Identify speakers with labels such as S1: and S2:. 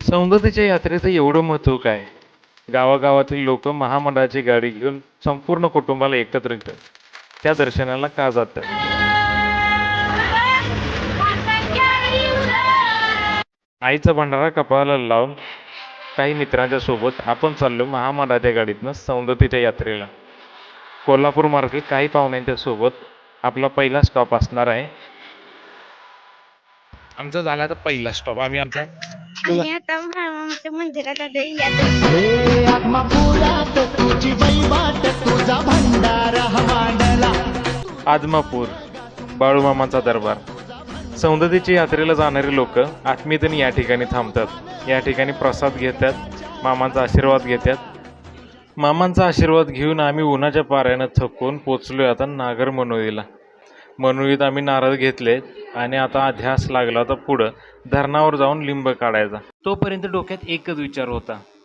S1: सौंदतीच्या यात्रेचं एवढं महत्त्व काय? गावागावातील लोक महामंडळाची गाडी घेऊन संपूर्ण कुटुंबाला एकत्र येतात. त्या दर्शनाला का जातात? आईचा भंडारा कपाळाला लावून काही मित्रांच्या सोबत आपण चाललो महामंडळाच्या गाडीतनं सौंदतीच्या यात्रेला. कोल्हापूर मार्गे काही पाहुण्यांच्या सोबत आपला पहिला स्टॉप असणार आहे. आमचा झाला तर पहिला स्टॉप आम्ही आमचा
S2: आणि आता भावाच्या मंदिरात आलोय यात्रा
S3: हे आत्मापुरात तुझी जैवाट तुझा भंडारा मांडला.
S1: आदमापूर बाळूमामांचा दरबार. सौंदतीच्या यात्रेला जाणारे लोक आत्मीयतेने या ठिकाणी थांबतात. या ठिकाणी प्रसाद घेतात मामांचा आशीर्वाद घेतात. मामांचा आशीर्वाद घेऊन आम्ही उन्हाच्या पाऱ्यानं थकून पोचलोय आता नागर मनोळीला मनोळीत आम्ही नारळ घेतले आणि आता अध्यास लागला होता पुढं. धरणावर जाऊन लिंब काढायचा. तोपर्यंत डोक्यात एकच विचार होता.